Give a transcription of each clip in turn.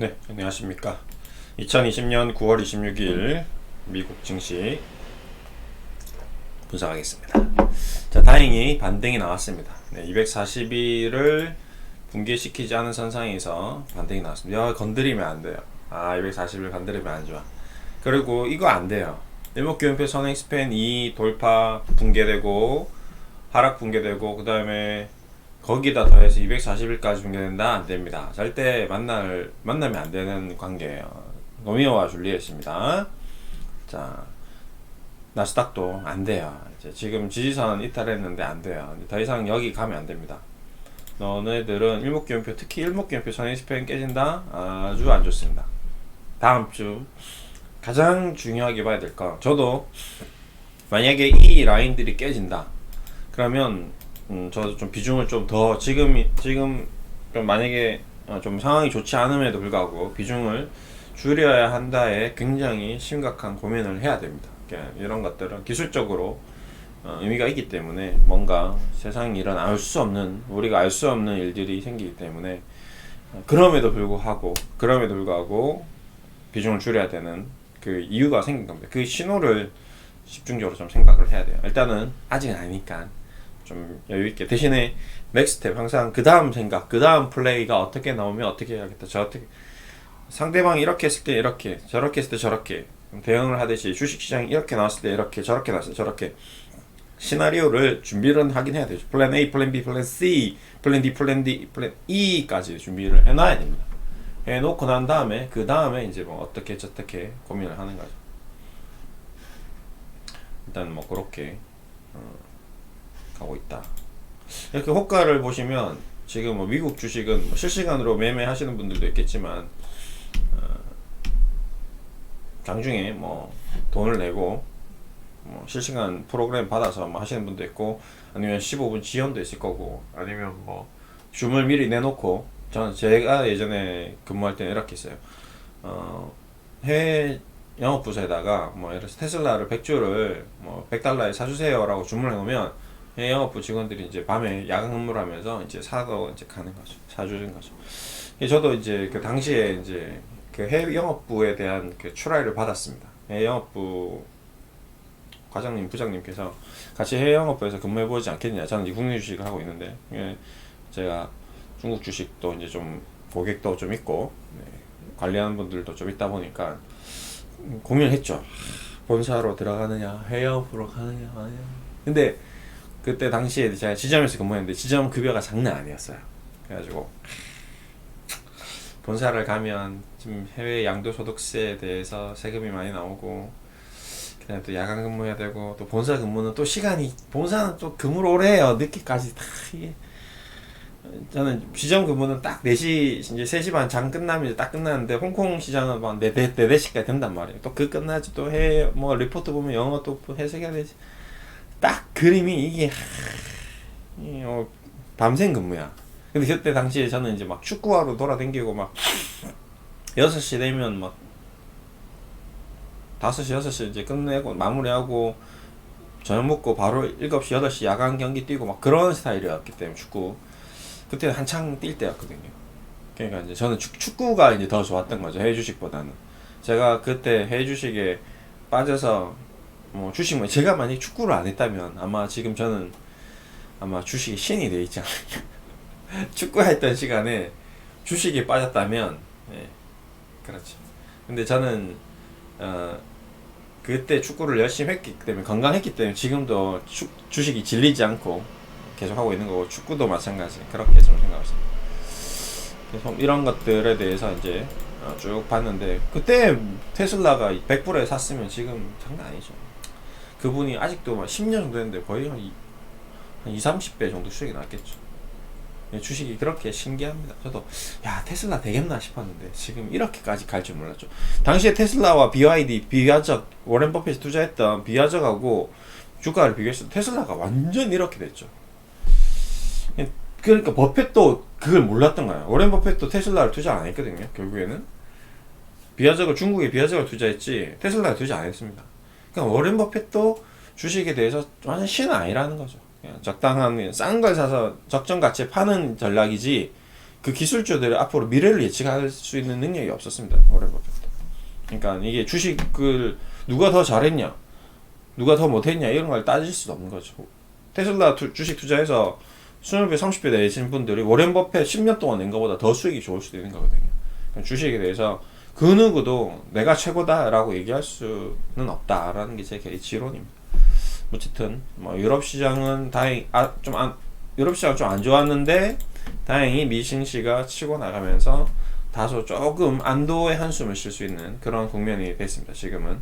네, 안녕하십니까. 2020년 9월 26일 미국 증시 분석하겠습니다. 자, 다행히 반등이 나왔습니다. 네, 240일을 붕괴시키지 않은 선상에서 반등이 나왔습니다. 야, 건드리면 안 돼요. 아, 240일 건드리면 안 좋아. 그리고 이거 안 돼요. 일목균표 선행 스팬 2 돌파 붕괴되고 하락 붕괴되고 그 다음에 거기다 더해서 240일까지 붕괴된다 안 됩니다. 절대 만날 만나면 안 되는 관계예요. 로미오와 줄리엣입니다. 자 나스닥도 안 돼요. 이제 지금 지지선 이탈했는데 안 돼요. 더 이상 여기 가면 안 됩니다. 너네들은 일목균표 특히 일목균표 스팬 깨진다 아주 안 좋습니다. 다음 주 가장 중요하게 봐야 될 거. 저도 만약에 이 라인들이 깨진다. 그러면 음, 저도 좀 비중을 좀 더 지금 지금 좀 만약에 어, 좀 상황이 좋지 않음에도 불구하고 비중을 줄여야 한다에 굉장히 심각한 고민을 해야 됩니다. 그러니까 이런 것들은 기술적으로 어, 의미가 있기 때문에 뭔가 세상에 일어날 수 없는 우리가 알 수 없는 일들이 생기기 때문에 어, 그럼에도 불구하고 그럼에도 불구하고 비중을 줄여야 되는 그 이유가 생긴 겁니다. 그 신호를 집중적으로 좀 생각을 해야 돼요. 일단은 아직은 아니니까 좀 여유 있게 대신에 넥스텝 항상 그 다음 생각, 그 다음 플레이가 어떻게 나오면 어떻게 해야겠다. 저 어떻게 상대방이 이렇게 했을 때 이렇게, 저렇게 했을 때 저렇게 대응을 하듯이 주식 시장이 이렇게 나왔을 때 이렇게, 저렇게 나왔을 때 저렇게 시나리오를 준비를 하긴 해야 되죠. 플랜 A, 플랜 B, 플랜 C, 플랜 D, 플랜 D, 플랜 E까지 준비를 해놔야 됩니다. 해놓고 난 다음에 그 다음에 이제 뭐 어떻게 저떻게 고민을 하는 거죠. 일단 뭐 그렇게 어, 가고 있다. 이렇게 호가를 보시면 지금 뭐 미국 주식은 뭐 실시간으로 매매하시는 분들도 있겠지만 어, 장중에 뭐 돈을 내고 뭐 실시간 프로그램 받아서 뭐 하시는 분도 있고 아니면 15분 지연도 있을 거고 아니면 뭐 줌을 미리 내놓고 저는 제가 예전에 근무할 때는 이렇게 했어요. 어, 해외 영업 부서에다가 뭐 테슬라를 100주를 뭐 100달러에 사주세요라고 주문해 놓으면 해외 영업부 직원들이 이제 밤에 야간 근무를 하면서 이제 사서 이제 가는 거죠. 사주는 거죠. 예, 저도 이제 그 당시에 이제 그 해외 영업부에 대한 그 출하를 받았습니다. 해외 영업부 과장님, 부장님께서 같이 해외 영업부에서 근무해 보지 않겠냐. 저는 이제 국내 주식을 하고 있는데 예, 제가 중국 주식도 이제 좀 고객도 좀 있고 네, 관리하는 분들도 좀 있다 보니까 음, 고민을 했죠. 본사로 들어가느냐, 해외 영업부로 가느냐, 아니야. 근데 그때 당시에 제가 지점에서 근무했는데 지점 급여가 장난 아니었어요. 그래가지고 본사를 가면 지금 해외 양도소득세에 대해서 세금이 많이 나오고 그다음에 또 야간 근무해야 되고 또 본사 근무는 또 시간이 본사는 또 근무를 오래 해요. 늦게까지 다 이게 저는 지점 근무는 딱 4시 이제 3시 반 장 끝나면 이제 딱 끝나는데 홍콩 시장은 막 4, 4, 4시까지 된단 말이에요. 또 그 끝나지 또해뭐 리포트 보면 영어 또 해석해야 되지 딱 그림이 이게 하, 이, 어, 밤샘 근무야 근데 그때 당시에 저는 이제 막 축구하러 돌아다니고 막 6시 되면 막 5시, 6시 이제 끝내고 마무리하고 저녁 먹고 바로 7시, 8시 야간 경기 뛰고 막 그런 스타일이었기 때문에 축구. 그때 한창 뛸 때였거든요. 그러니까 이제 저는 축, 축구가 이제 더 좋았던 거죠. 해외 주식보다는. 제가 그때 해외 주식에 빠져서 뭐 주식 뭐 제가 만약 축구를 안 했다면 아마 지금 저는 아마 주식이 신이 돼 있지 않을까. 축구했던 시간에 주식에 빠졌다면 예. 그렇죠. 근데 저는 어 그때 축구를 열심히 했기 때문에 건강했기 때문에 지금도 축, 주식이 질리지 않고 계속 하고 있는 거고 축구도 마찬가지 그렇게 좀 생각했습니다. 그래서 이런 것들에 대해서 이제 어, 쭉 봤는데 그때 테슬라가 100불에 샀으면 지금 장난 아니죠. 그분이 아직도 막 10년 정도 됐는데 거의 한, 이, 한 2, 30배 정도 수익이 났겠죠. 예, 주식이 그렇게 신기합니다. 저도 야 테슬라 되겠나 싶었는데 지금 이렇게까지 갈 줄 몰랐죠. 당시에 테슬라와 BYD 비화적 워렌 버핏이 투자했던 비화적하고 주가를 비교했을 때 테슬라가 완전 이렇게 됐죠. 예, 그러니까 버핏도 그걸 몰랐던 거야. 워렌 버핏도 테슬라를 투자 안 했거든요. 결국에는 비화적을 중국에 비화적을 투자했지 테슬라에 투자 안 했습니다. 그러니까 워렌 버핏도 주식에 대해서 완전 신 아니라는 거죠. 적당한 싼 걸 사서 적정 가치에 파는 전략이지 그 기술주들이 앞으로 미래를 예측할 수 있는 능력이 없었습니다. 워렌 버핏. 그러니까 이게 주식을 누가 더 잘했냐, 누가 더 못했냐 이런 걸 따질 수도 없는 거죠. 테슬라 투- 주식 투자해서 20배, 30배 내신 분들이 워렌 버핏 10년 동안 낸 것보다 더 수익이 좋을 수도 있는 거거든요. 그러니까 주식에 대해서 그 누구도 내가 최고다라고 얘기할 수는 없다라는 게 제 개인 지론입니다. 어쨌든 뭐 유럽 시장은 다행 아좀 안 유럽 시장 좀 안 좋았는데 다행히 미신 씨가 치고 나가면서 다소 조금 안도의 한숨을 쉴 수 있는 그런 국면이 됐습니다. 지금은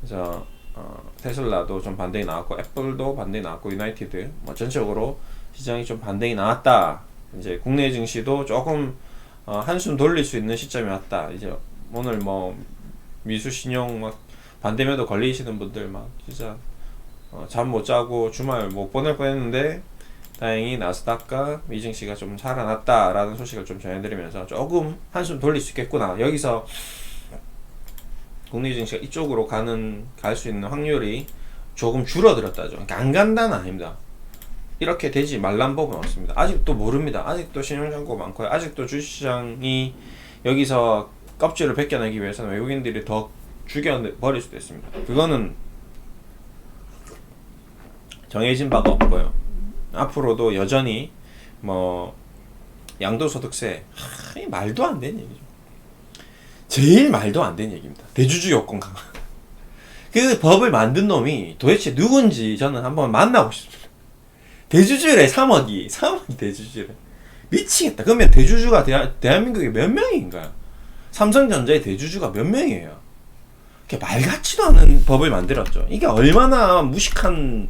그래서 어, 테슬라도 좀 반등이 나왔고 애플도 반등이 나왔고 유나이티드 뭐 전체적으로 시장이 좀 반등이 나왔다. 이제 국내 증시도 조금 어, 한숨 돌릴 수 있는 시점이 왔다. 이제 오늘 뭐 미수 신용 막 반대매도 걸리시는 분들 막 진짜 어, 잠못 자고 주말 못 보낼 뻔했는데 다행히 나스닥과 미증시가 좀 살아났다라는 소식을 좀 전해드리면서 조금 한숨 돌릴 수 있겠구나. 여기서 국내 증시가 이쪽으로 가는 갈 수 있는 확률이 조금 줄어들었다죠. 그러니까 안 간다는 아닙니다. 이렇게 되지 말란 법은 없습니다. 아직도 모릅니다. 아직도 신용정보 많고요. 아직도 주식시장이 여기서 껍질을 벗겨내기 위해서는 외국인들이 더 죽여버릴 수도 있습니다. 그거는 정해진 바가 없고요. 앞으로도 여전히 뭐 양도소득세 하, 이 말도 안 되는 얘기죠. 제일 말도 안 되는 얘기입니다. 대주주 요건 강화. 그 법을 만든 놈이 도대체 누군지 저는 한번 만나고 싶습니다. 대주주래 3억이 3억이 대주주래 미치겠다. 그러면 대주주가 대하, 대한민국에 몇 명인가요? 삼성전자의 대주주가 몇 명이에요? 이렇게 말 같지도 않은 법을 만들었죠. 이게 얼마나 무식한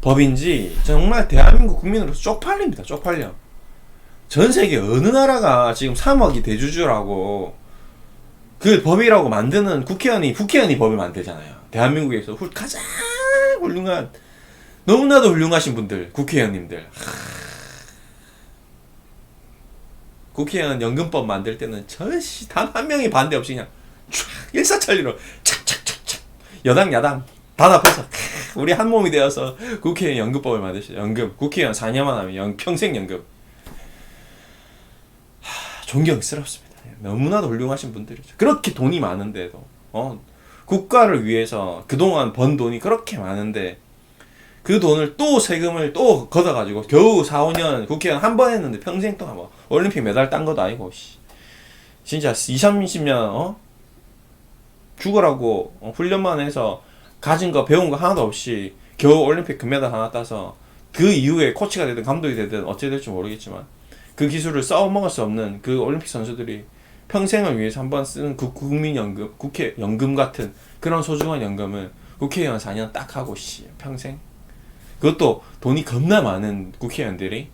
법인지 정말 대한민국 국민으로서 쪽팔립니다. 쪽팔려. 전 세계 어느 나라가 지금 3억이 대주주라고 그 법이라고 만드는 국회의원이 국회의원이 법을 만들잖아요. 대한민국에서 훌- 가장 훌륭한 너무나도 훌륭하신 분들 국회의원님들 하... 국회의원 연금법 만들 때는 전시 단 한 명이 반대 없이 그냥 촥 일사천리로 착착착착 여당 야당 단합해서 크, 우리 한 몸이 되어서 국회의원 연금법을 만드시죠. 연금. 국회의원 4년만 하면 연, 평생 연금. 하, 존경스럽습니다. 너무나도 훌륭하신 분들이죠. 그렇게 돈이 많은데도 어 국가를 위해서 그동안 번 돈이 그렇게 많은데 그 돈을 또 세금을 또 걷어가지고 겨우 4, 5년 국회의원 한 번 했는데 평생 동안 뭐 올림픽 메달 딴 것도 아니고 씨. 진짜 2, 30년 어? 죽으라고 어, 훈련만 해서 가진 거 배운 거 하나도 없이 겨우 올림픽 금메달 하나 따서 그 이후에 코치가 되든 감독이 되든 어찌 될지 모르겠지만 그 기술을 써먹을 수 없는 그 올림픽 선수들이 평생을 위해서 한 번 쓰는 그 국민연금, 국회 연금 같은 그런 소중한 연금을 국회의원 4년 딱 하고 씨 평생 그것도 돈이 겁나 많은 국회의원들이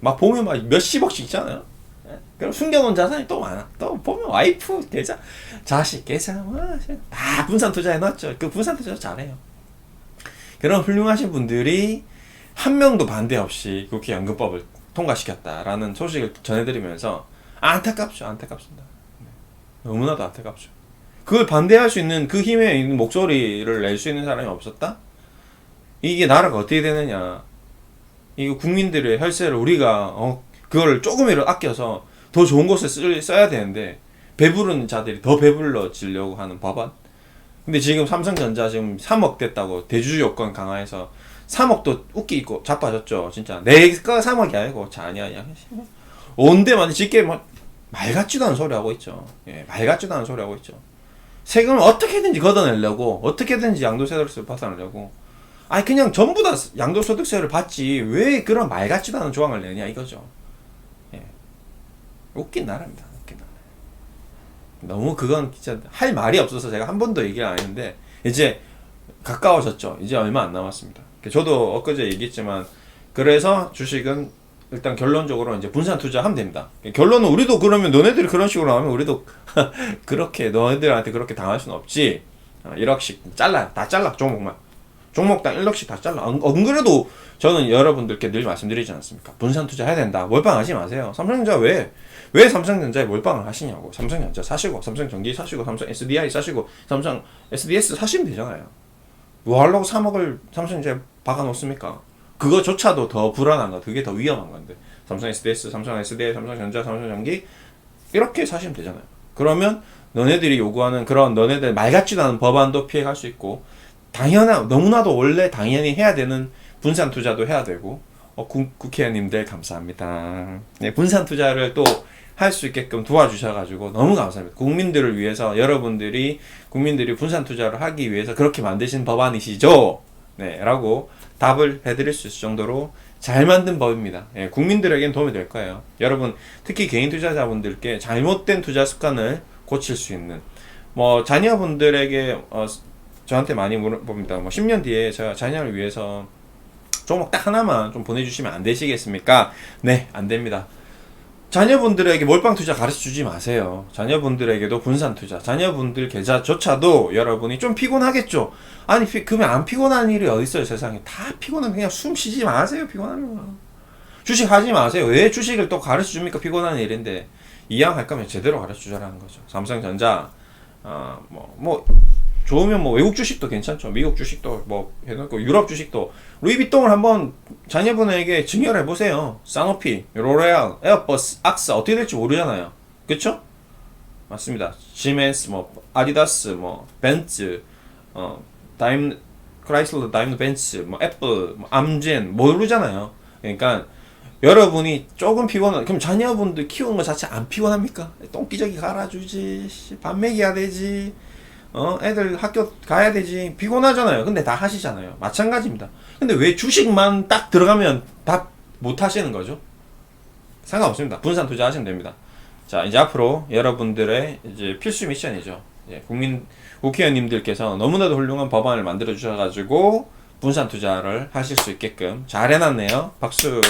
막 보면 막 몇십억씩 있잖아요. 예? 그럼 숨겨놓은 자산이 또 많아. 또 보면 와이프, 계좌, 자식, 계좌, 뭐다 분산 투자해놨죠. 그 분산 투자 잘해요. 그런 훌륭하신 분들이 한 명도 반대 없이 국회 연금법을 통과시켰다라는 소식을 전해드리면서 안타깝죠, 안타깝습니다. 네. 너무나도 안타깝죠. 그걸 반대할 수 있는 그 있는 목소리를 낼 수 있는 사람이 없었다? 이게 나라가 어떻게 되느냐. 이거 국민들의 혈세를 우리가 어 그걸 조금이라도 아껴서 더 좋은 곳에 쓸, 써야 되는데 배부른 자들이 더 배불러지려고 하는 법안. 근데 지금 삼성전자 지금 3억 됐다고 대주주 요건 강화해서 3억도 웃기 있고 자빠졌죠. 진짜 내가 3억이 아니고 자 아니야 아니야. 온데만 짓게 말 같지도 않은 소리 하고 있죠. 예, 말 같지도 않은 소리 하고 있죠. 세금을 어떻게든지 걷어내려고 어떻게든지 양도세 를 받아내려고 아니 그냥 전부 다 양도소득세를 받지 왜 그런 말 같지도 않은 조항을 내냐 이거죠. 예. 웃긴 나라입니다. 웃긴 나라. 너무 그건 진짜 할 말이 없어서 제가 한 번도 얘기를 안 했는데 이제 가까워졌죠. 이제 얼마 안 남았습니다. 저도 엊그제 얘기했지만 그래서 주식은 일단 결론적으로 이제 분산 투자하면 됩니다. 결론은 우리도 그러면 너네들이 그런 식으로 하면 우리도 그렇게 너네들한테 그렇게 당할 수는 없지. 어, 1억씩 잘라 다 잘라 종목만. 종목당 1억씩 다 잘라. 안, 안 그래도 저는 여러분들께 늘 말씀드리지 않습니까? 분산 투자 해야 된다. 몰빵하지 마세요. 삼성전자 왜? 왜 삼성전자에 몰빵을 하시냐고. 삼성전자 사시고, 삼성전기 사시고, 삼성 SDI 사시고, 삼성 SDS 사시면 되잖아요. 뭐 하려고 3억을 삼성전자에 박아놓습니까? 그거조차도 더 불안한 거, 그게 더 위험한 건데. 삼성 SDS, 삼성 SDI, 삼성전자, 삼성전기 이렇게 사시면 되잖아요. 그러면 너네들이 요구하는 그런 너네들 말 같지도 않은 법안도 피해갈 수 있고 당연한 너무나도 원래 당연히 해야 되는 분산 투자도 해야 되고 어, 국, 국회의원님들 감사합니다. 네, 분산 투자를 또 할 수 있게끔 도와주셔가지고 너무 감사합니다. 국민들을 위해서 여러분들이 국민들이 분산 투자를 하기 위해서 그렇게 만드신 법안이시죠? 네, 라고 답을 해드릴 수 있을 정도로 잘 만든 법입니다. 예, 국민들에겐 도움이 될 거예요. 여러분, 특히 개인 투자자분들께 잘못된 투자 습관을 고칠 수 있는 뭐 자녀분들에게 어, 저한테 많이 물어봅니다. 뭐 10년 뒤에 제가 자녀를 위해서 종목 딱 하나만 좀 보내주시면 안 되시겠습니까? 네, 안 됩니다. 자녀분들에게 몰빵 투자 가르쳐 주지 마세요. 자녀분들에게도 분산 투자, 자녀분들 계좌조차도 여러분이 좀 피곤하겠죠. 아니, 피, 그러면 안 피곤한 일이 어디 있어요, 세상에. 다 피곤하면 그냥 숨 쉬지 마세요, 피곤하면. 주식 하지 마세요. 왜 주식을 또 가르쳐 줍니까? 피곤한 일인데. 이왕 할 거면 제대로 가르쳐 주자라는 거죠. 삼성전자, 어, 뭐, 뭐, 좋으면 뭐 외국 주식도 괜찮죠. 미국 주식도 뭐 해놓고 유럽 주식도 루이비통을 한번 자녀분에게 증여를 해보세요. 사노피, 로레알, 에어버스, 악사 어떻게 될지 모르잖아요. 그쵸? 맞습니다. 시멘스, 뭐 아디다스, 뭐 벤츠, 어 다임 크라이슬러, 다임러 벤츠, 뭐 애플, 뭐 암젠 모르잖아요. 그러니까 여러분이 조금 피곤한 그럼 자녀분들 키우는 것 자체 안 피곤합니까? 똥기저귀 갈아주지, 씨, 밥 먹여야 되지. 어, 애들 학교 가야 되지. 피곤하잖아요. 근데 다 하시잖아요. 마찬가지입니다. 근데 왜 주식만 딱 들어가면 다 못 하시는 거죠? 상관없습니다. 분산 투자하시면 됩니다. 자, 이제 앞으로 여러분들의 이제 필수 미션이죠. 예, 국민 국회의원님들께서 너무나도 훌륭한 법안을 만들어 주셔가지고 분산 투자를 하실 수 있게끔 잘 해놨네요. 박수.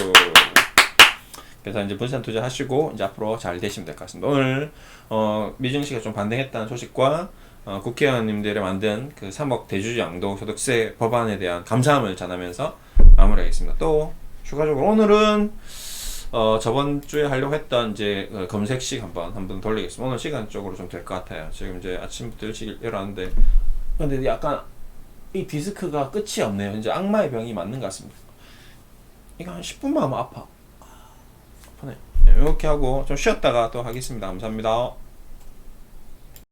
그래서 이제 분산 투자하시고 이제 앞으로 잘 되시면 될 것 같습니다. 오늘 어, 미중 씨가 좀 반등했다는 소식과 어, 국회의원님들이 만든 그 3억 대주주 양도 소득세 법안에 대한 감사함을 전하면서 마무리하겠습니다. 또 추가적으로 오늘은 어, 저번 주에 하려고 했던 이제 그 검색식 한번 한번 돌리겠습니다. 오늘 시간 쪽으로 좀 될 것 같아요. 지금 이제 아침부터 일찍 일어났는데 근데 약간 이 디스크가 끝이 없네요. 이제 악마의 병이 맞는 것 같습니다. 이거 한 10분만 하면 아파. 아프네. 네, 이렇게 하고 좀 쉬었다가 또 하겠습니다. 감사합니다.